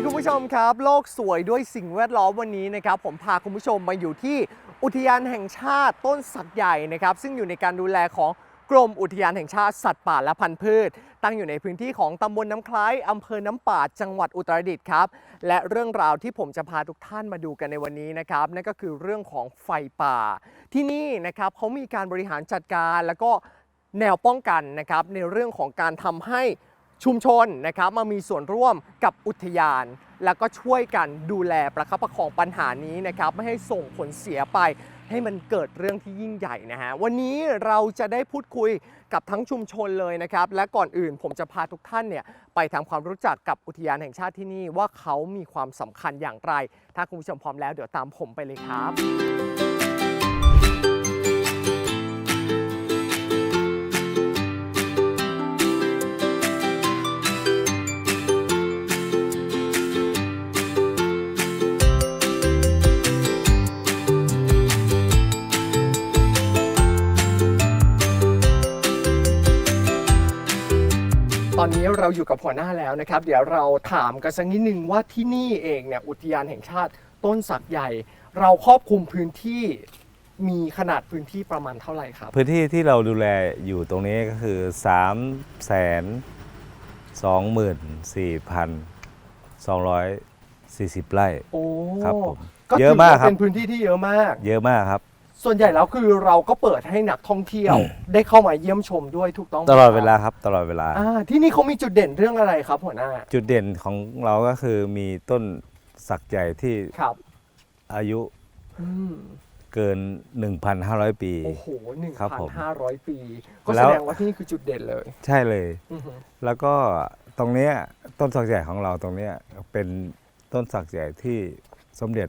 ดีคุณผู้ชมครับ โลกสวยด้วยสิ่งแวดล้อมวันนี้นะครับ ผมพาคุณผู้ชมมาอยู่ที่อุทยานแห่งชาติต้นสักใหญ่นะครับ ซึ่งอยู่ในการดูแลของกรมอุทยานแห่งชาติสัตว์ป่าและพันธุ์พืช ตั้งอยู่ในพื้นที่ของตำบลน้ำคล้ายอำเภอน้ำป่าจังหวัดอุตรดิตถ์ครับ และเรื่องราวที่ผมจะพาทุกท่านมาดูกันในวันนี้นะครับ นั่นก็คือเรื่องของไฟป่า ที่นี่นะครับเขามีการบริหารจัดการ แล้วก็แนวป้องกันนะครับในเรื่องของการทำให้ ชุมชนนะครับมามีส่วนร่วมกับอุทยาน แล้วก็ช่วยกันดูแลประคับประคองปัญหานี้นะครับไม่ให้ส่งผลเสียไป ให้มันเกิดเรื่องที่ยิ่งใหญ่นะฮะวันนี้เราจะได้พูดคุยกับทั้งชุมชนเลยนะครับ และก่อนอื่นผมจะพาทุกท่านเนี่ยไปทำความรู้จักกับอุทยานแห่งชาติที่นี่ว่าเขามีความสำคัญอย่างไร ถ้าคุณผู้ชมพร้อมแล้วเดี๋ยวตามผมไปเลยครับ เราอยู่กับหัวหน้าแล้วนะครับ เดี๋ยวเราถามกันสักนิดนึงว่าที่นี่เองเนี่ยอุทยานแห่งชาติต้นสักใหญ่ เราครอบคลุมพื้นที่มีขนาดพื้นที่ประมาณเท่าไหร่ครับ พื้นที่ที่เราดูแลอยู่ตรงนี้ก็คือ3แสน2หมื่น4พัน240 ไร่ โอ้ครับผมก็เยอะมากครับถืว่เป็นพื้นที่ที่เยอะมาก เยอะมากครับ ส่วนใหญ่แล้วคือเราก็เปิดให้นักท่องเที่ยว ได้เข้ามาเยี่ยมชมด้วยถูกต้องไหมตลอดครับเวลาครับตลอดเวลา อ่าที่นี่เขามีจุดเด่นเรื่องอะไรครับหัวหน้าจุดเด่นของเราก็คือมีต้นสักใหญ่ที่ครับอายุอืมเกิน 1,500 ปี โอ้โหหนึ่งครับพันผมห้าร้อยปี ก็แล้แสว ดงว่าที่นี่คือจุดเด่นเลยใช่เลย อือหือแล้วก็ตรงเนี้ยต้นสักใหญ่ของเราตรงเนี้ยเป็นต้นสักใหญ่ที่สมเด็จ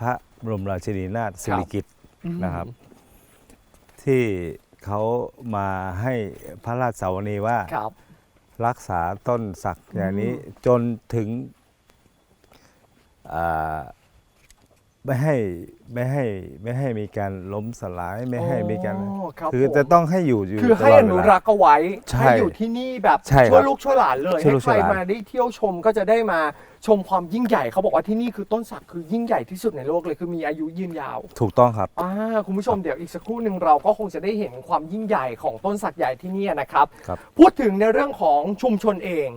พระบรมราชินีนาถสิริกิติ์ นะครับ ที่เขามาให้พระราชสาวนีว่าครับ รักษาต้นสักอย่างนี้อืมจนถึงอ่า ไม่ให้ไม่ให้ไม่ให้มีการล้มสลายไม่ให้มีการอ๋อครับคือผม จะต้องให้อยู่อยู่คือให้ตลอดเวนุลา รักษ์เอาไว้ใช่ให้อยู่ที่นี่แบบใช่ครับช่วยลูกช่วยหลานเลยช่วยให้ลูกใครช่วยหลาน มาได้เที่ยวชมก็จะได้มาชมความยิ่งใหญ่เขาบอกว่าที่นี่คือต้นสักคือยิ่งใหญ่ที่สุดในโลกเลยคือมีอายุยืนยาวถูกต้องครับ อ่าคุณผู้ชมเดี๋ยวอีกสักครู่หนึ่งเราก็คงจะได้เห็นความยิ่งใหญ่ของต้นสักใหญ่ที่นี่นะครับ ครับ พูดถึงในเรื่องของชุมชนเอง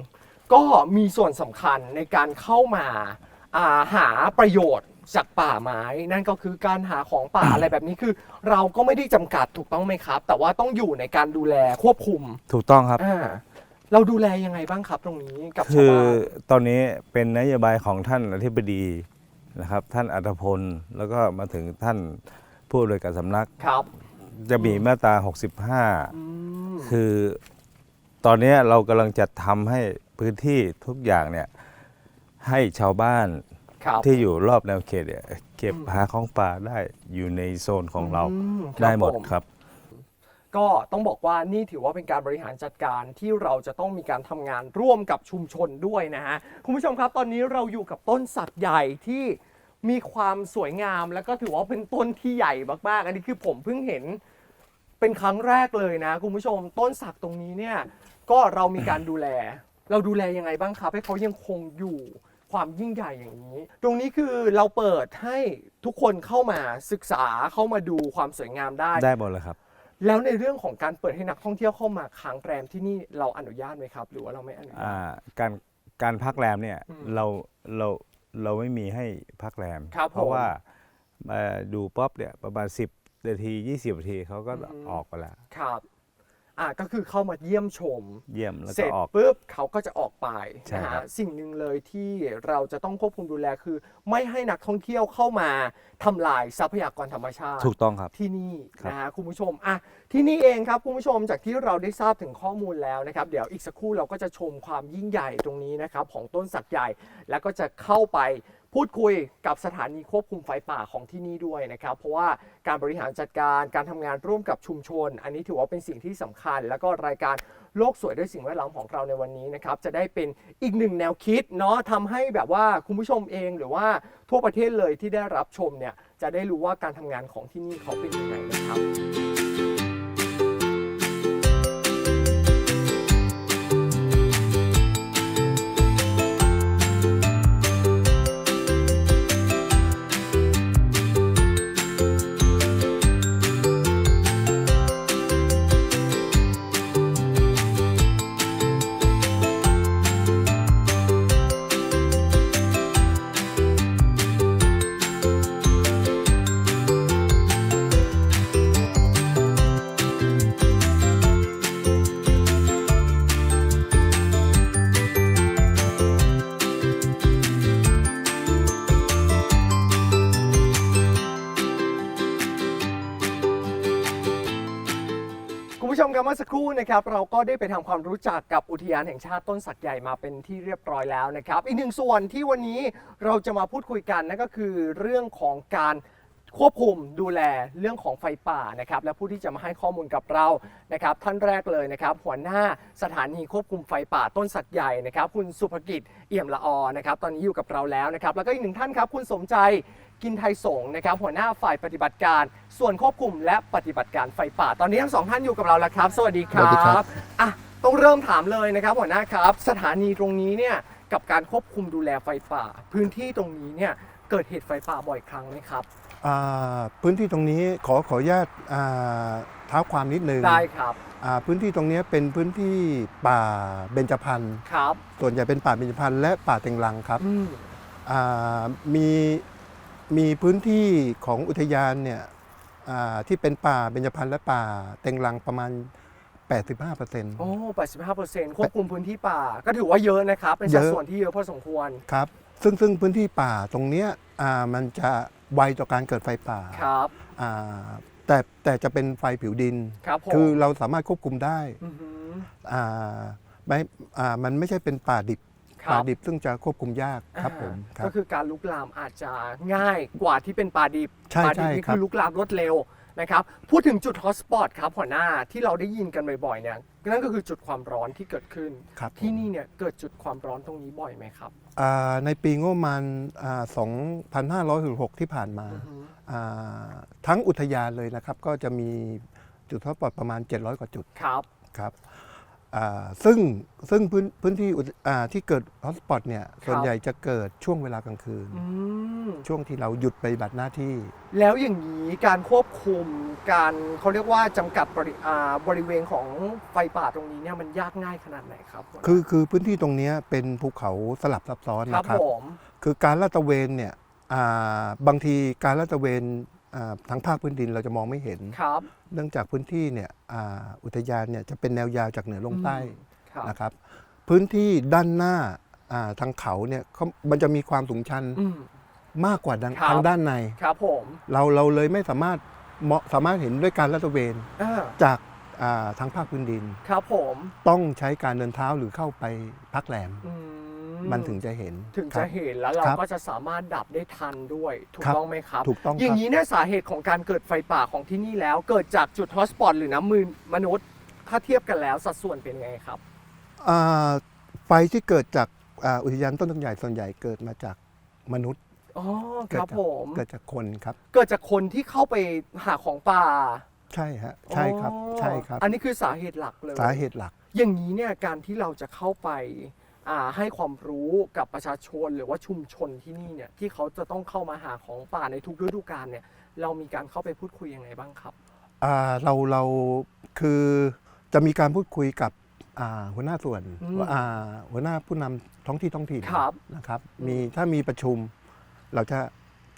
ก็มีส่วนสำคัญในการเข้ามาอ่าหาประโยชน์ จากป่าไม้นั่นก็คือการหาของป่าอะไรแบบนี้คือ เราก็ไม่ได้จำกัดถูกต้องไหมครับ แต่ว่าต้องอยู่ในการดูแลควบคุมถูกต้องครับ อ่าเราดูแลยังไงบ้างครับตรงนี้กับชาคืวอบ้านตอนนี้เป็นนโยบายของท่านอธิบดีนะครับ ท่านอัตพล แล้วก็มาถึงท่านผู้โดยการสำนัก ครับจะมีมาตรา อื65มคือตอนนี้เรากำลังจะทำให้พื้นที่ทุกอย่างเนี่ยให้ชาวบ้าน ครับที่อยู่รอบแนวเขตเนี่ยเก็บอืมหาของป่าได้อยู่ในโซนของเรามครับได้หมดผ ครับ ก็ต้องบอกว่านี่ถือว่าเป็นการบริหารจัดการที่เราจะต้องมีการทำงานร่วมกับชุมชนด้วยนะฮะคุณผู้ชมครับตอนนี้เราอยู่กับต้นสักใหญ่ที่มีความสวยงาม แล้วก็ถือว่าเป็นต้นที่ใหญ่มากๆ อันนี้คือผมเพิ่งเห็นเป็นครั้งแรกเลยนะ คุณผู้ชมต้นสักตรงนี้เนี่ยก็เรามีการดูแล เราดูแลยังไงบ้างครับให้เขายังคงอยู่ ความยิ่งใหญ่อย่างนี้ ตรงนี้คือเราเปิดให้ทุกคนเข้ามาศึกษาเข้ามาดูความสวยงามได้ ได้หมดเลยครับ แล้วในเรื่องของการเปิดให้นักท่องเที่ยวเข้ามาค้างแรมที่นี่เราอนุญาตไหมครับ หรือว่าเราไม่อนุญาอ่าตการการพักแรมเนี่ยอืมเราเราเราไม่มีให้พักแรม ครับเพราะผมว่ามาดูป๊อปเนี่ยประมาณ 10นาที 20นาทีเขาก็อืม ออกไปแล้ว ครับ อ่าก็คือเข้ามาเยี่ยมชม เยี่ยมแล้วเสร็ก็จออก ปุ๊บเขาก็จะออกไปใช่นะครัฮะบ สิ่งหนึ่งเลยที่เราจะต้องควบคุมดูแลคือ ไม่ให้นักท่องเที่ยวเข้ามาทำลายทรัพยากรธรรมชาติ ถูกต้องครับ ที่นี่ครับนะฮะคุณผู้ชมอะที่นี่เองครับคุณผู้ชมจากที่เราได้ทราบถึงข้อมูลแล้วนะครับ เดี๋ยวอีกสักครู่เราก็จะชมความยิ่งใหญ่ตรงนี้นะครับของต้นสักใหญ่ แล้วก็จะเข้าไปพูดคุยกับสถานีควบคุมไฟป่าของที่นี่ด้วยนะครับ เพราะว่าการบริหารจัดการการทำงานร่วมกับชุมชน อันนี้ถือว่าเป็นสิ่งที่สำคัญ แล้วก็รายการโลกสวยด้วยสิ่งแวดล้อมของเราในวันนี้นะครับ จะได้เป็นอีกหนึ่งแนวคิดเนาะทำให้แบบว่าคุณผู้ชมเองหรือว่าทั่วประเทศเลยที่ได้รับชมเนี่ยจะได้รู้ว่าการทำงานของที่นี่เขาเป็นยังไงนะครับ เมื่อสักครู่นะครับเราก็ได้ไปทำความรู้จักกับอุทยานแห่งชาติต้นสักใหญ่มาเป็นที่เรียบร้อยแล้วนะครับ อีกหนึ่งส่วนที่วันนี้เราจะมาพูดคุยกันนั่นก็คือเรื่องของการ ควบคุมดูแลเรื่องของไฟป่านะครับและผู้ที่จะมาให้ข้อมูลกับเรานะครับท่านแรกเลยนะครับหัวหน้าสถานีควบคุมไฟป่าต้นสักใหญ่นะครับคุณสุภกิจเอี่ยมละออนะครับตอนนี้อยู่กับเราแล้วนะครับแล้วก็อีกหนึ่งท่านครับคุณสมใจกินไทยสงฆ์นะครับหัวหน้าฝ่ายปฏิบัติการ ส่วนควบคุมและปฏิบัติการไฟป่า ตอนนี้ทั้งสองท่านอยู่กับเราแล้วครับ สวัสดีครัสวัสดีครับบ อะต้องเริ่มถามเลยนะครับหัวหน้าครับ สถานีตรงนี้เนี่ยกับการควบคุมดูแลไฟป่า พื้นที่ตรงนี้เนี่ยเกิดเหตุไฟป่าบ่อยครั้งไหมครับอ่า พื้นที่ตรงนี้ขอขออนุญาตอ่าเท้าความนิดนึงได้ครับอ่าพื้นที่ตรงนี้เป็นพื้นที่ป่าเบญจพรรณครับ ส่วนใหญ่เป็นป่าเบญจพรรณและป่าเต็งรังครับอืมอ่ามีมีพื้นที่ของอุทยานเนี่ยอ่าที่เป็นป่าเบญจพรรณและป่าเต็งรังประมาณ 85%โอ้85%ควบคุมพื้นที่ป่า ก็ถือว่าเยอะนะครับ เป็นสัดเยอะส่วนที่เยอะพอสมควรครับ ซึ่งซึ่งพื้นที่ป่าตรงเนี้ยอ่ามันจะ ไวต่อการเกิดไฟป่าครับ อ่าแต่แต่จะเป็นไฟผิวดิน ครับผมคือเราสามารถควบคุมได้อหือ อ่าไม่อ่ามันไม่ใช่เป็นป่าดิบ ครับ ป่าดิบซึ่งจะควบคุมยากครับผมคอ่ารัก็บ คือการลุกลามอาจจะง่ายกว่าที่เป็นป่าดิบใช่ป่าดิบใช่นี่ครับคือลุกลามรวดเร็ว นะครับพูดถึงจุดฮอตสปอตครับหัวหน้าที่เราได้ยินกันบ่อยๆเนี่ยนั่นก็คือจุดความร้อนที่เกิดขึ้น ครับที่นี่เนี่ยเกิดจุดความร้อนตรงนี้บ่อยไหมครับอ่าในปีงบประมาณอ่า2,566 ที่ผ่านมาอือหืออ่าทั้งอุทยานเลยนะครับ ก็จะมีจุดทดสอบประมาณ 700 กว่าจุดครับ ครับอ่า ซึ่งซึ่งพื้นพื้นที่อุทอ่าที่เกิดฮอตสปอตเนี่ยส่วนใหญ่จะเกิดช่วงเวลากลางคืนอืมช่วงที่เราหยุดปฏิบัติหน้าที่ แล้วอย่างนี้การควบคุมการเขาเรียกว่าจำกัดบริอ่าบริเวณของไฟป่าตรงนี้เนี่ยมันยากง่ายขนาดไหนครับหัวหน้าคือคือพื้นที่ตรงเนี้ยเป็นภูเขาสลับซับซ้อนครับนะครับผมคือการลาดตระเวนเนี่ยอ่าบางทีการลาดตระเวนอ่าทางภาคพื้นดินเราจะมองไม่เห็นครับ เนื่องจากพื้นที่เนี่ยอ่าอุทยานเนี่ยจะเป็นแนวยาวจากเหนือลงใต้ครับ นะครับ พื้นที่ด้านหน้าอ่าทางเขาเนี่ยเขามันจะมีความสูงชันอืม มากกว่าด้านครับ ทางด้านใน ครับผมเราเราเลยไม่สามารถเหมาะสามารถเห็นด้วยการลาดตระเวนอ่าจากอ่าทางภาคพื้นดิน ครับผมต้องใช้การเดินเท้าหรือเข้าไปพักแรม อืมั นถึงจะเห็นถึงครัจะบ เห็นแล้วเราครับก็จะสามารถดับได้ทันด้วย ถูกครับ ต้องไหมครับ ถูกต้องอคย่ารับ งนี้เนี่ยสาเหตุของการเกิดไฟป่าของที่นี่แล้ว เกิดจากจุดฮอตสปอตหรือน้ำมือมนุษย์ ถ้าเทียบกันแล้วสัดส่วนเป็นไงครับ อ่าไฟที่เกิดจากอ่าอุทยานต้นทุนใหญ่ส่วนใหญ่เกิดมาจากมนุษย์ อ๋อคเกิดรับจาก ผม เกิดจากคนครับ เกิดจากคนที่เข้าไปหาของป่าใช่ฮะใช่ครับอ๋อใช่ครับ อันนี้คือสาเหตุหลักเลย สาเหตุหลัก อย่างนี้เนี่ยการที่เราจะเข้าไปอ่า ให้ความรู้กับประชาชนหรือว่าชุมชนที่นี่เนี่ยที่เขาจะต้องเข้ามาหาของป่าในทุกฤดูกาลเนี่ยเรามีการเข้าไปพูดคุยยังไงบ้างครับอ่าเราเราคือจะมีการพูดคุยกับอ่าหัวหน้าส่วนอืมอ่าหัวหน้าผู้นำท้องที่ท้องถิ่นครับนะครับอืมมีถ้ามีประชุมเราจะ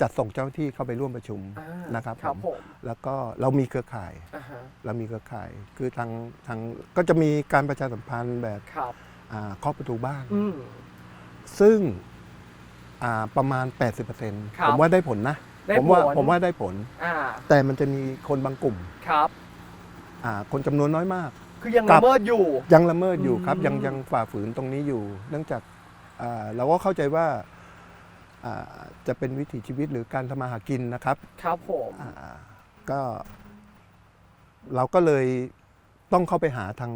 จัดส่งเจ้าหน้าที่เข้าไปร่วมประชุมอ่านะครับครับผมผมแล้วก็เรามีเครือข่ายอ่าฮะเรามีเครือข่าย คือทางทางก็จะมีการประชาสัมพันธ์แบบครับอ่า เคาะประตูบ้าน อืม ซึ่งอ่าประมาณครั80%บผมว่าได้ผลนะ ได้ผมว่าผลผมว่าได้ผล อ่า แต่มันจะมีคนบางกลุ่มครับ อ่าคนจำนวนน้อยมาก คือยังครัละบ เมิดอยู่ ยังละเมิดอยู่ครับอืมยังยังฝ่าฝืนตรงนี้อยู่ เนื่องจากอ่าเราก็เข้าใจว่าอ่าจะเป็นวิถีชีวิตหรือการทำมาหากินนะครับครับผม อ่าก็ เราก็เลยต้องเข้าไปหาทาง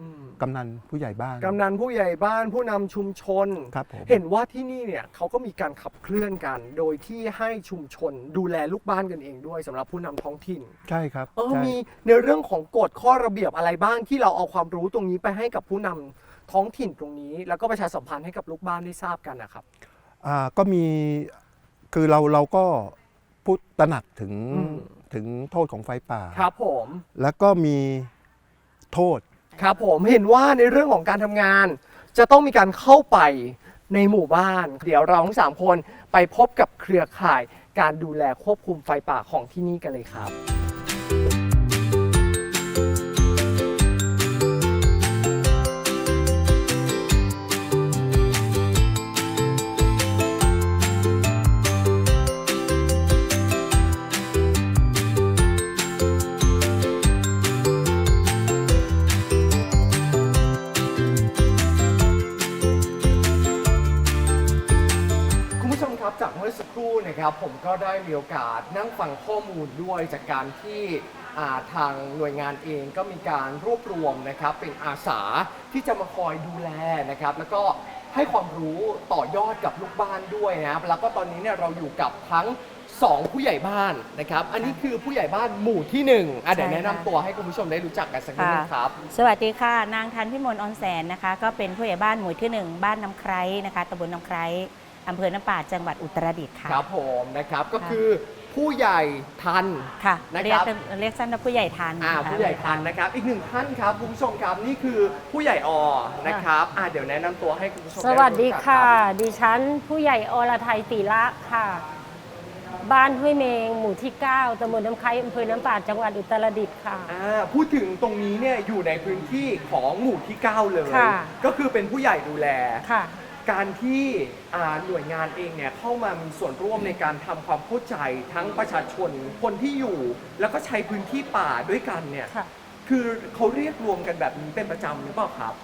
อืมกำนันผู้ใหญ่บ้านกำนันผู้ใหญ่บ้านผู้นำชุมชน ครับผม เห็นว่าที่นี่เนี่ยเขาก็มีการขับเคลื่อนกัน โดยที่ให้ชุมชนดูแลลูกบ้านกันเองด้วยสำหรับผู้นำท้องถิ่นใช่ครับเออใช่ มีในเรื่องของกฎข้อระเบียบอะไรบ้างที่เราเอาความรู้ตรงนี้ไปให้กับผู้นำท้องถิ่นตรงนี้ แล้วก็ประชาสัมพันธ์ให้กับลูกบ้านได้ทราบกันนะครับ อ่าก็มีคือเราเราก็พูดตระหนักถึงอืม ถึงโทษของไฟป่า ครับผมแล้วก็มีโทษ ครับผมเห็นว่าในเรื่องของการทำงาน จะต้องมีการเข้าไปในหมู่บ้าน เดี๋ยวเราทั้งสามคนไปพบกับเครือข่าย การดูแลควบคุมไฟป่าของที่นี่กันเลยครับ นะครับผมก็ได้มีโอกาสนั่งฟังข้อมูลด้วยจากการที่อ่าทางหน่วยงานเองก็มีการรวบรวมนะครับเป็นอาสาที่จะมาคอยดูแลนะครับแล้วก็ให้ความรู้ต่อยอดกับลูกบ้านด้วยนะครับแล้วก็ตอนนี้เนี่ยเราอยู่กับทั้งสองผู้ใหญ่บ้านนะครับ อันนี้คือผู้ใหญ่บ้านหมู่ที่หนึ่งอะเดี๋ยวใช่แนะนำค่ะ ตัวให้คุณผู้ชมได้รู้จักกันสักนิดนึงครับ สวัสดีค่ะ นางทันพิมลออนแสนนะคะ ก็เป็นผู้ใหญ่บ้านหมู่ที่หนึ่งบ้านน้ำไคร้นะคะตำบลน้ำไคร้ อำเภอน้ำป่าดจังหวัดอุตรดิตถ์ค่ะ ครับผมนะครับก็คือผู้ใหญ่ทัน ค่ะนะเรีคยรักบ เรียกสั้นว่าผู้ใหญ่ทันอ่าค่ะผู้ใหญ่ทันนะครับ อีกหนึ่งท่านครับคุณผู้ชมครับนี่คือผู้ใหญ่อนะครับอ่าเดี๋ยวแนะนำตัวให้คุณผู้ชมสวัสดีไรู้จักค่ะ รับดิฉันผู้ใหญ่อรไทยติละค่ะ บ้านห้วยเมง หมู่ที่ 9ตำบลน้ำไคร้อำเภอน้ำป่าดจังหวัดอุตรดิตถ์ค่ะ อ่าพูดถึงตรงนี้เนี่ยอยู่ในพื้นที่ของหมู่ที่ 9 เลย ค่ะก็คือเป็นผู้ใหญ่ดูแล ค่ะ การที่อ่าหน่วยงานเองเนี่ยเข้ามามีส่วนร่วมในการทำความเข้าใจทั้งประชาชนคนที่อยู่ แล้วก็ใช้พื้นที่ป่าด้วยกันเนี่ยค่ะคือเขาเรียกรวมกันแบบนี้เป็นประจำหรือเปล่าครับ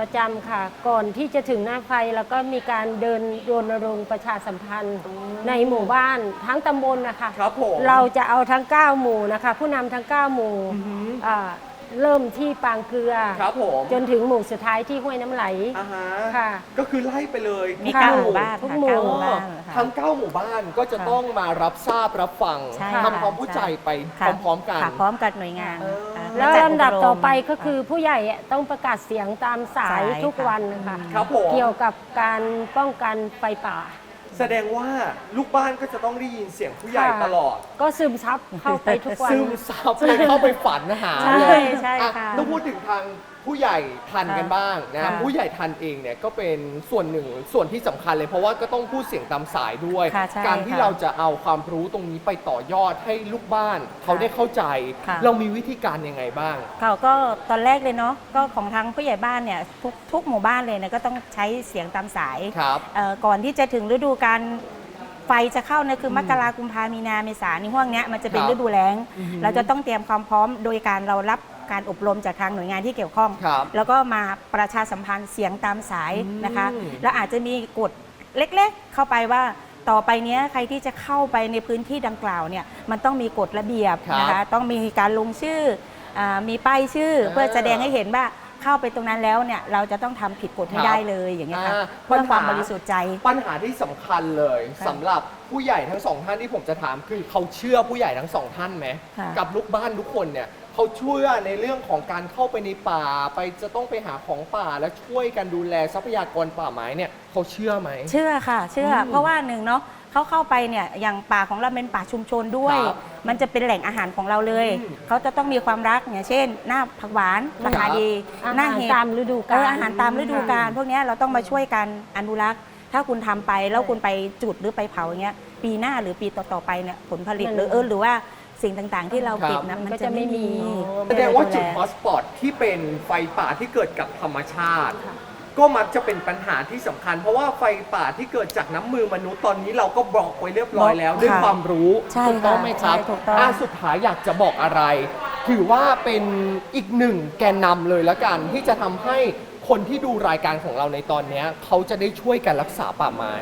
ประจำค่ะ ก่อนที่จะถึงหน้าไฟแล้วก็มีการเดินรณรงค์ประชาสัมพันธ์ ในหมู่บ้านทั้งตำบลนะคะครับผมเราจะเอาทั้ง 9 หมู่นะคะ ผู้นำทั้ง 9 หมู่อือหืออ่า เริ่มที่ปางเกลือ ครับผมจนถึงหมู่สุดท้ายที่ห้วยน้ำไหล อ่าฮะค่ะก็คือไล่ไปเลยมีทุเก้าหหมู่บ้านทุกค่ะหมู่เก้าหมู่บ้านค่ะ ทั้ง9หมู่บ้านก็จะค่ะต้องมารับทราบรับฟังใช่ทำความเข้าใจไปค่ะพร้อมๆกัน ค่ะพร้อมกับหน่วยงานเออค่ะแล้วจัลำดับรมต่อไปก็คือผู้ใหญ่ต้องประกาศเสียงตามสายสายทุกค่ะ วันนะคะครับผม เกี่ยวกับการป้องกันไฟป่า แสดงว่าลูกบ้านก็จะต้องได้ยินเสียงผู้ใหญ่ค่ะตลอด ก็ซึมซับเข้าไปทุกวัน ซึมซับเลยเข้าไปฝันหาใช่เลยใช่อะค่ะ ต้องพูดถึงทาง ผู้ใหญ่ทันกันบ้างนะค่ะผู้ใหญ่ทันเองเนี่ยก็เป็นส่วนหนึ่งส่วนที่สำคัญเลยเพราะว่าก็ต้องพูดเสียงตามสายด้วย ค่ะใช่การที่ค่ะเราจะเอาความรู้ตรงนี้ไปต่อยอดให้ลูกบ้าน เขาได้เข้าใจ ค่ะ เรามีวิธีการยังไงบ้าง เขาก็ตอนแรกเลยเนาะก็ของทางผู้ใหญ่บ้านเนี่ยทุกทุกหมู่บ้านเลยเนี่ยก็ต้องใช้เสียงตามสายครับ เอ่อก่อนที่จะถึงฤดูการไฟจะเข้าเนี่ยคือมกรากุมภามีนาเมษาในห่วงเนี้ยมันจะเป็นครับฤดูแล้ง อือหือเราจะต้องเตรียมความพร้อมโดยการเรารับ การอบรมจากทางหน่วยงานที่เกี่ยวข้อง ครับแล้วก็มาประชาสัมพันธ์เสียงตามสายนะคะ อืม แล้วอาจจะมีกฎเล็กๆ เข้าไปว่าต่อไปเนี้ยใครที่จะเข้าไปในพื้นที่ดังกล่าวเนี่ยมันต้องมีกฎระเบียบครับนะคะต้องมีการลงชื่ออามีป้ายชื่ออ่าเพื่อแสดงให้เห็นว่าเข้าไปตรงนั้นแล้วเนี่ยเราจะต้องทำผิดกฎให้ครับได้เลยอย่างเงี้ยค่ะอ่าเพื่อความปัญหา บริสุทธิ์ใจ ปัญหาที่สำคัญเลยค่ะสำหรับผู้ใหญ่ทั้งสองท่านที่ผมจะถามคือเขาเชื่อผู้ใหญ่ทั้งสองท่านไหมค่ะ กับลูกบ้านทุกคนเนี่ย เขาเชื่อในเรื่องของการเข้าไปในป่าไปจะต้องไปหาของป่าแล้วช่วยกันดูแลทรัพยากรป่าไม้เนี่ยเขาเชื่อไหม เชื่อค่ะ เชื่ออมเพราะว่าหนึ่งเนาะเขาเข้าไปเนี่ยอย่างป่าของเราเป็นป่าชุมชนด้วย ครับมันจะเป็นแหล่งอาหารของเราเลย อืมเขาจะต้องมีความรักอย่างเช่น หน้าผักหวานราคาดีอาหน้าหารเห็ด ตามฤดูเอกาลออาหารตามฤดูกาลพวกเนี้ยเราต้องมาช่วยกันอนุรักษ์ ถ้าคุณทำไปแล้วคุณไปจุดหรือไปเผาอย่างเงี้ยปีปีหน้าหรือปีต่อๆไปเนี่ยผลผลิตมันหรือเออหรือว่า สิ่งต่างๆ ที่เราครับเก็บนะมัมันนก็จะจะไม่ไม่มีมีแสดงว่าจุดเรฮอตสปอตที่เป็นไฟป่าที่เกิดกับธรรมชาติ ก็มักจะเป็นปัญหาที่สำคัญ เพราะว่าไฟป่าที่เกิดจากน้ำมือมนุษย์ตอนนี้เราก็บล็อกไว้เรียบร้อยแล้วบล็อกด้วยค่ะความรู้ใช่ถูกต้องค่ะไหมครับใช่ถูกต้องอะสุดท้ายอยากจะบอกอะไร ถือว่าเป็นอีกหนึ่งแกนนำเลยละกันที่จะทำให้คนที่ดูรายการของเราในตอนเนี้ยเขาจะได้ช่วยกันรักษาป่าไม้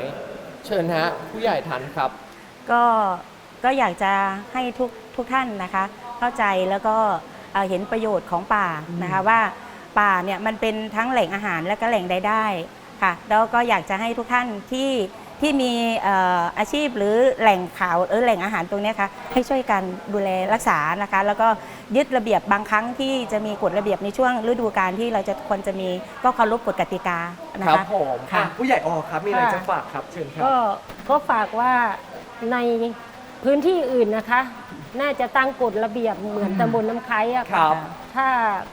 เชิญฮะผู้ใหญ่ทันครับ ก็ ก็อยากจะให้ทุกทุกท่านนะคะ เข้าใจแล้วก็เอ่อเห็นประโยชน์ของป่านะคะว่าป่าเนี่ยมันเป็นทั้งแหล่งอาหารและก็แหล่งรายได้ค่ะแล้วก็อยากจะให้ทุกท่านที่ที่มีเอ่ออาชีพหรือแหล่งข่าวหรือแหล่งอาหารตรงเนี้ยค่ะให้ช่วยกันดูแลรักษานะคะ แล้วก็ยึดระเบียบบางครั้งที่จะมีกฎระเบียบในช่วงฤดูกาลที่เราจะควรจะมีก็เคารพกฎกติกานะครัคะบผมค่ะอะผู้ใหญ่ออครับมีอะไรค่ะจะฝากครับเชิญครับก็ก็ฝากว่าใน พื้นที่อื่นนะคะ น่าจะตั้งกฎระเบียบเหมือนตำบลน้ำไคร้อะครัค่ะบ ถ้า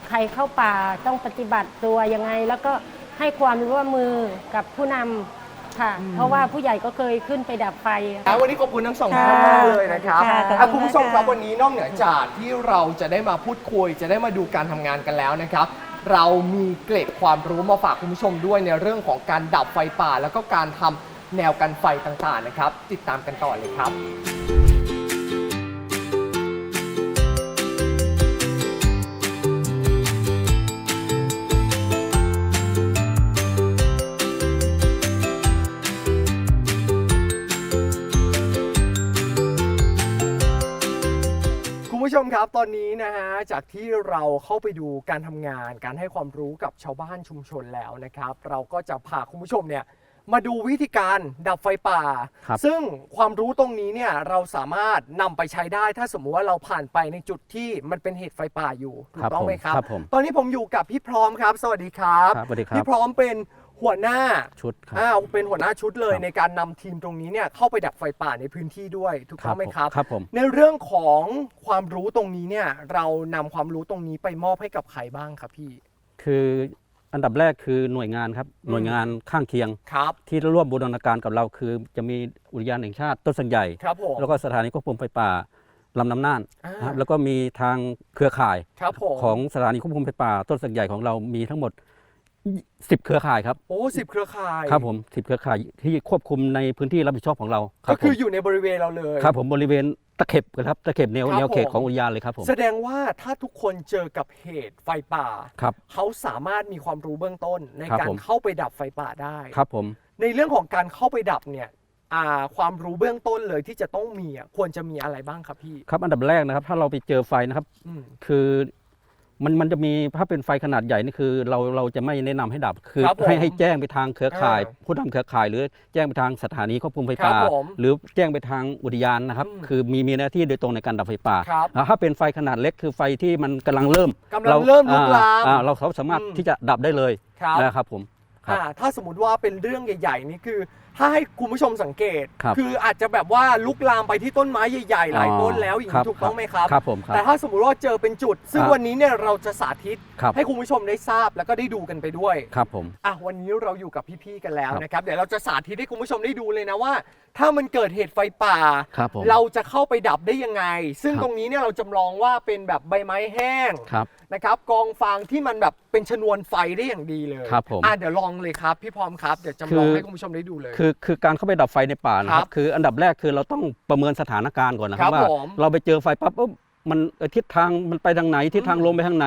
ใครเข้าป่าต้องปฏิบัติตัวยังไง แล้วก็ให้ความร่วมมือกับผู้นำค่ะ เพราะว่าผู้ใหญ่ก็เคยขึ้นไปดับไฟอะอะวันนี้ขอบคุณทั้งสองค่ะท่านมากเลยนะครับค่ะขอบคุณอะคุณผู้ชมครับมากค่ะ วันนี้นอกเหนือจากที่เราจะได้มาพูดคุย จะได้มาดูการทำงานกันแล้วนะครับ เรามีเกร็ดความรู้มาฝากคุณผู้ชมด้วยในเรื่องของการดับไฟป่า แล้วก็การทำแนวกันไฟต่างๆนะครับ ติดตามกันต่อเลยครับ อนนี้นะฮะจากที่เราเข้าไปดูการทำงาน การให้ความรู้กับชาวบ้านชุมชนแล้วนะครับ เราก็จะพาคุณผู้ชมเนี่ยมาดูวิธีการดับไฟป่า ครับ ซึ่งความรู้ตรงนี้เนี่ยเราสามารถนำไปใช้ได้ถ้าสมมุติว่าเราผ่านไปในจุดที่มันเป็นเหตุไฟป่าอยู่ถูกต้องไหมครับ ครับผม ตอนนี้ผมอยู่กับพี่พร้อมครับ สวัสดีครับ ครับสวัสดีครับ พี่พร้อมเป็น หัวหน้าชุดครับอ้าวเป็นหัวหน้าชุดเลยครับ ในการนำทีมตรงนี้เนี่ยเข้าไปดับไฟป่าในพื้นที่ด้วยถูกต้องไหมครับ ครับผมในเรื่องของความรู้ตรงนี้เนี่ยเรานำความรู้ตรงนี้ไปมอบให้กับใครบ้างครับพี่ คืออันดับแรกคือหน่วยงานครับอืมหน่วยงานข้างเคียง ครับ ที่ร่วมบูรณาการกับเราคือ จะมีอุทยานแห่งชาติต้นสังใหญ่ ครับผม แล้วก็สถานีควบคุมไฟป่าลำน้ำน่านอ่า นะครับแล้วก็มีทางเครือข่ายครับผม ของสถานีควบคุมไฟป่าต้นสังใหญ่ของเรามีทั้งหมด 10เครือข่ายครับโอ้สิบเครือข่ายครับผม10เครือข่ายที่ควบคุมในพื้นที่รับผิดชอบของเราครัก็บผคือมอยู่ในบริเวณเราเลย ครับผมบริเวณตะเข็บครับตะเข็บแนวครับแนวเขตผม ของอุทยานเลยครับผมแสดงว่าถ้าทุกคนเจอกับเหตุไฟป่า ครับ เขาสามารถมีความรู้เบื้องต้นในครับการผม เข้าไปดับไฟป่าได้ ครับผม ในเรื่องของการเข้าไปดับเนี่ยอ่าความรู้เบื้องต้นเลยที่จะต้องมีอะควรจะมีอะไรบ้างครับพี่ครับอันดับแรกนะครับ ถ้าเราไปเจอไฟนะครับ อืมคือ มันมันจะมีถ้าเป็นไฟขนาดใหญ่นี่คือเราเราจะไม่แนะนำให้ดับคือครับผมให้ให้แจ้งไปทางเครือข่าย อ่าผู้นำเครือข่าย หรือแจ้งไปทางสถานีควบคุมไฟครับป่าผมหรือแจ้งไปทางอุทยานนะครับ อืมคือมีมีหน้าที่โดยตรงในการดับไฟป่าครับอ่าถ้าเป็นไฟขนาดเล็กคือไฟที่มันกำลังเริ่มกำลังเริ่มลุกลามอ่อ่เราเขาสามารถอืม ที่จะดับได้เลยครับนะครับผม ครับ อ่าถ้าสมมติว่าเป็นเรื่องใหญ่ ๆ นี่คือ ถ้าให้คุณผู้ชมสังเกตครับออาจจะแบบว่าลุกลามไปที่ต้นไม้ใหญ่ๆหลายอ๋อต้นแล้วอย่างครันี้บถูกต้องไหมครับ ครับผมครับ แต่ถ้าสมมติว่าเจอเป็นจุด ซึ่งครับวันนี้เนี่ยเราจะสาธิต ครับ ให้คุณผู้ชมได้ทราบแล้วก็ได้ดูกันไปด้วยครับผม อะวันนี้เราอยู่กับพี่ๆกันแล้วครับนะครับ เดี๋ยวเราจะสาธิตให้คุณผู้ชมได้ดูเลยนะว่า ถ้ามันเกิดเหตุไฟป่า ครับผม เราจะเข้าไปดับได้ยังไง ซึ่งครับ ตรงนี้เนี่ยเราจำลองว่าเป็นแบบใบไม้แห้งครับ นะครับกองฟางที่มันแบบ เป็นชนวนไฟได้อย่างดีเลยครับผมอะเดี๋ยวลองเลยครับพี่พร้อมครับเดี๋ยวจำลองให้คุณผู้ชมได้ดูเลย คือคือการเข้าไปดับไฟในป่านะคครัรับบคืออันดับแรกคือเราต้องประเมินสถานการณ์ก่อนนะคครัรับบว่าผมเราไปเจอไฟปั๊บปุ๊บมันเอ่อทิศทางมันไปทางไหนทิศทางลมไปทางไหน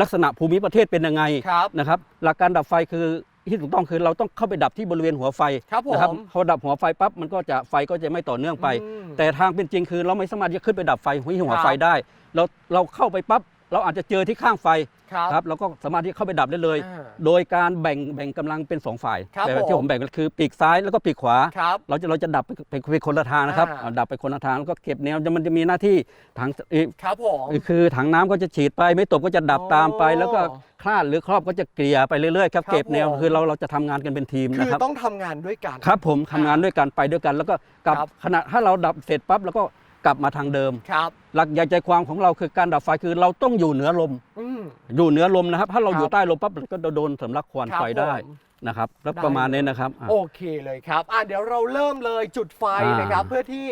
ลักษณะภูมิประเทศเป็นยังไงครับนะครับหลักการดับไฟคือที่ถูกต้องคือเราต้องเข้าไปดับที่บริเวณหัวไฟครับผม นะครับพอดับหัวไฟปั๊บมันก็จะไฟก็จะไม่ต่อเนื่องไป อืม แต่ทางเป็นจริงคือเราไม่สามารถจะขึ้นไปดับไฟที่หัวครับไฟได้ เราเราเข้าไปปั๊บเราอาจจะเจอที่ข้างไฟ ครับครับเราก็สามารถที่จะเข้าไปดับได้เลย อ่าโดยการแบ่งแบ่งกำลังเป็นสองฝ่ายครับแบบที่ผมผมแบ่งก็คือปีกซ้ายแล้วก็ปีกขวา ครับเราจะเราจะดับไปไปไปคนละทางนะครับอ่าเอาดับไปคนละทางแล้วก็เก็บแนวมันจะมีหน้าที่ถังเอ่อครับผม คือถังน้ำก็จะฉีดไปไม่ตกก็จะดับอ๋อตามไป แล้วก็คลาดหรือครอบก็จะเกลี่ยไปเรื่อยๆครับครับเก็บแนวผม คือเราเราจะทำงานกันเป็นทีมคือนะครับ ต้องทำงานด้วยกัน ครับผมทำงานด้วยกันไปด้วยกัน แล้วก็กลับครับขณะถ้าเราดับเสร็จปั๊บแล้วก็ กลับมาทางเดิม ครับ หลักใหญ่ใจความของเราคือการดับไฟคือเราต้องอยู่เหนือลม อืม อยู่เหนือลมนะครับ ถ้าเราครับอยู่ใต้ลมปั๊บเราก็โดนสำลักควันครับไฟได้ผม นะครับ แล้วได้ประมาณนี้นะครับอะ โอเคเลยครับอะเดี๋ยวเราเริ่มเลยจุดไฟอ่านนะครับ เพื่อที่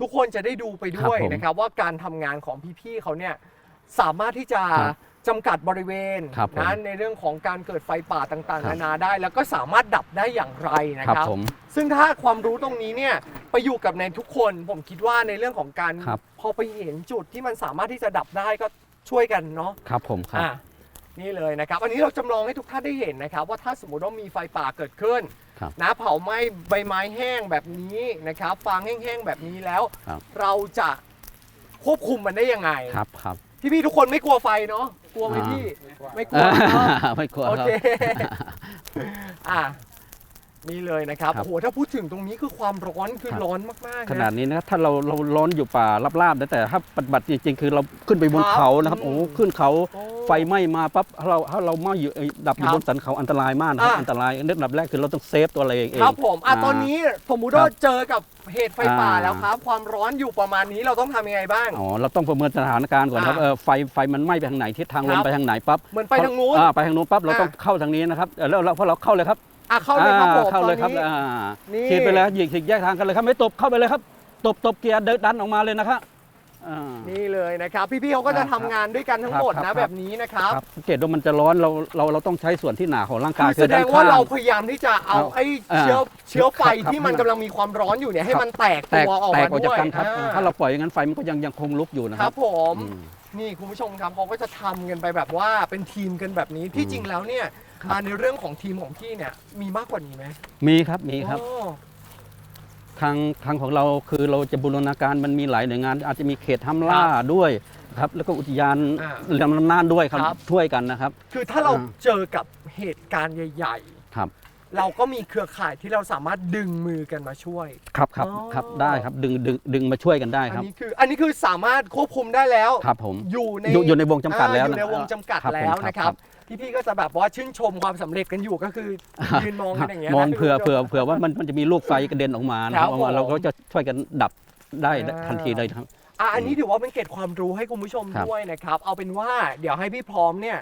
ทุกคนจะได้ดูไปด้วยครับผมนะครับ ว่าการทำงานของพี่ๆเขาเนี่ยสามารถที่จะครับ จำกัดบริเวณครับผม นะในเรื่องของการเกิดไฟป่าต่างๆครันาบนาได้ แล้วก็สามารถดับได้อย่างไรนะครับครับ ผม ซึ่งถ้าความรู้ตรงนี้เนี่ยไปอยู่กับในทุกคนผมคิดว่าในเรื่องของการครับ พอไปเห็นจุดที่มันสามารถที่จะดับได้ก็ช่วยกันเนาะ ครับผมครับ อะนี่เลยนะครับ อันนี้เราจำลองให้ทุกท่านได้เห็นนะครับ ว่าถ้าสมมติว่ามีไฟป่าเกิดขึ้นครับนะเผาไหม้ใบไม้แห้งแบบนี้นะครับ ฟางแห้งๆแบบนี้แล้ว ครับ เราจะควบคุมมันได้ยังไง ครับครับ พี่พี่ๆทุกคนไม่กลัวไฟเนาะกลัวไหมอ่าพี่ ไม่กลัวเนอะไม่กลัวโอครับเคอะ นี่เลยนะครับครับ โอ้โหถ้าพูดถึงตรงนี้คือความร้อนคือครับร้อนมากๆขนาดนะนี้นะครับถ้าเราเราร้อนอยู่ป่าลาบๆนะแต่ถ้าปฏิบัติจริงๆ คือเราขึ้นไปบนครับเขานะครับอืมโอ้ขึ้นเขาโอ้ไฟไหม้มาปั๊บถ้าเราถ้าเราไหม้อยู่เอ้ยดับอยู่ครับบนสันเขาอันตรายมากนะครับอะ อันตรายอันดับแรกคือเราต้องเซฟตัวเราเองเอง ครับผมอะาตอนนี้สมมุติครับว่าเจอกับเหตุไฟป่าอ่า แล้วครับ ความร้อนอยู่ประมาณนี้เราต้องทำยังไงบ้าง อ๋อเราต้องประเมินสถานการณ์ก่อนครับอ่าเออไฟไฟมันไหม้ไปทางไหนทิศทางลครัมบไปทางไหนปั๊บเหมือนไปทางนู้น อ่าไปทางนู้นปั๊บเราอ่าต้องเข้าทางนี้นะครับเออแล้วเราพอเราเข้าเลยครับ อะเข้าเลยครับผมอ่าเข้าเลยครับตอนนี้อ่านี่ขีดไปแล้วหยิกสิกแยกทางกันเลยครับไม่ตบเข้าไปเลยครับ ตบตบเกียร์เดินดันออกมาเลยนะครับ อ่า นี่เลยนะครับ พี่ๆเขาก็จะคทำรับงานด้วยกันทั้งหมดครับนะครับแบบนี้นะครับครับสังเกตว่ามันจะร้อนเราเราเราต้องใช้ส่วนที่หนาของร่างกายคือแสดงข้ว่าเราพยายามที่จะเอาเอาไอ้อ่าเชื้อเชื้อไฟครับที่มันครับกำลังมีความร้อนอยู่เนี่ยให้ครับมันแตกแตตักวออกแตมากออกด้จากวยกันครับ อ่ถ้าเราปล่อยอย่างนั้นไฟมันก็ยังยังคงลุกอยู่นะคครัรับบ ผมอืม นี่คุณผู้ชมครับเขาก็จะทำกันไปแบบว่าเป็นทีมกันแบบนี้ที่อืมจริงแล้วเนี่ยครับมาในเรื่องของทีมของพี่เนี่ยมีมากกว่านี้ไหมมีครับมีครับ โอ้ ทางทางของเราคือเราจะบูรณาการมันมีหลายหน่วยงาน อาจจะมีเขตห้ามล่าด้วยครับแล้วก็อุทยานอ่าลำน้ำน่านด้วยครับครับ ช่วยกันนะครับ คือถ้าเราอ่า เจอกับเหตุการณ์ใหญ่ ครับๆ เราก็มีเครือข่ายที่เราสามารถดึงมือกันมาช่วย ครับครับอ๋อ ครับได้ครับดึงดึงดึงมาช่วยกันได้อัครับ นี้คืออันนี้คือสามารถควบคุมได้แล้ว ครับผม อยู่ในอยู่อยู่ในวงจำกัดแล้วอ่าอยู่ในนะวงจำกัดครับผมแล้วครับนะครับ พี่ๆก็จะแบบว่าชื่นชมความสำเร็จกันอยู่ก็คือยืนมองกันอย่างเงี้ยมองนะเผื่อคุณผู้ชมเผื่อเผื่อว่ามันมันจะมีลูกไฟกระเด็นออกมานะคครัรับบผมเราก็จะช่วยกันดับได้อ่าทันทีเลยครับ อะอันนี้ถือว่าเป็นเกร็ดความรู้ให้คุณผู้ชมครับ ด้วยนะครับ เอาเป็นว่าเดี๋ยวให้พี่พร้อมเนี่ย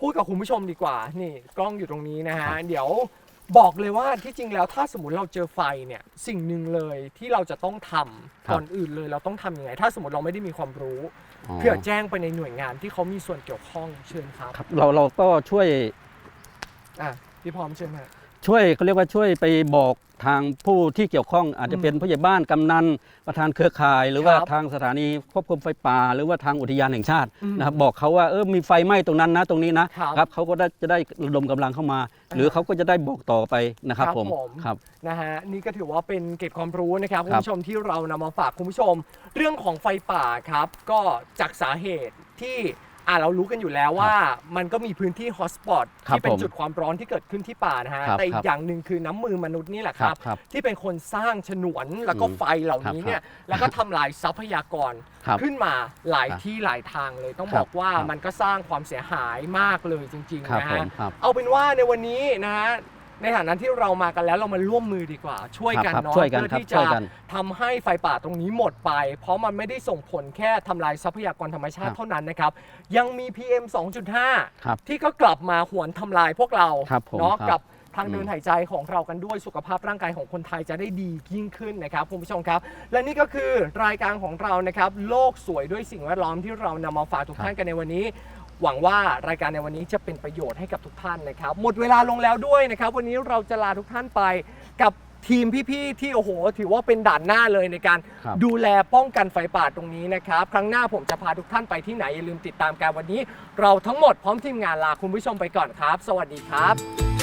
พูดกับคุณผู้ชมดีกว่า นี่กล้องอยู่ตรงนี้นะฮะ เดี๋ยวบอกเลยว่าที่จริงแล้วถ้าสมมติเราเจอไฟเนี่ยสิ่งหนึ่งเลยที่เราจะต้องทำก่อนอื่นเลยเราต้องทำยังไง ถ้าสมมติเราไม่ได้มีความรู้ เพื่อแจ้งไปในหน่วยงานที่เขามีส่วนเกี่ยวข้องเชิญครับ ครับเราเราก็ช่วย อะพี่พร้อมเชิญฮะ ช่วยเขาเรียกว่าช่วยไปบอกทางผู้ที่เกี่ยวข้องอาจจะเป็นผู้ใหญ่บ้านกำนันประธานเครือข่าย หรือว่าครับทางสถานีควบคุมไฟป่า หรือว่าทางอุทยานแห่งชาติอืมนะครับบอกเขาว่าเออมีไฟไหม้ตรงนั้นนะตรงนี้นะครับครับเขาก็ได้จะได้ระดมกำลังเข้ามา หรือเขาก็จะได้บอกต่อไปนะครับครับผมผมครับนะฮะนี่ก็ถือว่าเป็นเกร็ดความรู้นะครับคุณครับผู้ชมที่เรานำมาฝากคุณผู้ชม เรื่องของไฟป่าครับ ก็จากสาเหตุที่ อ่าเรารู้กันอยู่แล้วว่ามันก็มีพื้นที่ฮอตสปอตครับที่เป็นผมจุดความร้อนที่เกิดขึ้นที่ป่านะฮะครับแต่อีครักบอย่างหนึ่งคือน้ำมือมนุษย์นี่แหละคครัรับบครับที่เป็นคนสร้างฉนวนแล้วก็อืมไฟเหล่านี้เนี่ยแล้วก็ทำลายทรัพยากรครับขึ้นมาหลายครับที่หลายทางเลย ต้องครับบอกว่าครับ มันก็สร้างความเสียหายมากเลยจริง ครับๆ นะผฮะ มครับ เอาเป็นว่าในวันนี้นะฮะ ในฐานะที่เรามากันแล้วเรามาร่วมมือดีกว่า ช่วยกันครับเนาะช่วยกันเพื่อครับที่ช่จะวยกันทำให้ไฟป่าตรงนี้หมดไป เพราะมันไม่ได้ส่งผลแค่ทำลายทรัพยากรธรรมชาติครับเท่านั้นนะครับ ยังมี PM 2.5ครับที่ก็กลับมาหวนทำลายพวกเราครับผมเนาะครับ กับ ทางเดินอืมหายใจของเรากันด้วยสุขภาพร่างกายของคนไทยจะได้ดียิ่งขึ้นนะครับคุณผู้ชมครับ และนี่ก็คือรายการของเรานะครับโลกสวยด้วยสิ่งแวดล้อมที่เรานำมาฝากทุกท่านกันในวันนี้ หวังว่ารายการในวันนี้จะเป็นประโยชน์ให้กับทุกท่านนะครับ หมดเวลาลงแล้วด้วยนะครับ วันนี้เราจะลาทุกท่านไปกับทีมพี่ๆที่โอ้โห ถือว่าเป็นด่านหน้าเลยในการครับ ดูแลป้องกันไฟป่าตรงนี้นะครับ ครั้งหน้าผมจะพาทุกท่านไปที่ไหนอย่าลืมติดตามการวันนี้ เราทั้งหมดพร้อมทีมงานลาคุณผู้ชมไปก่อนครับ สวัสดีครับ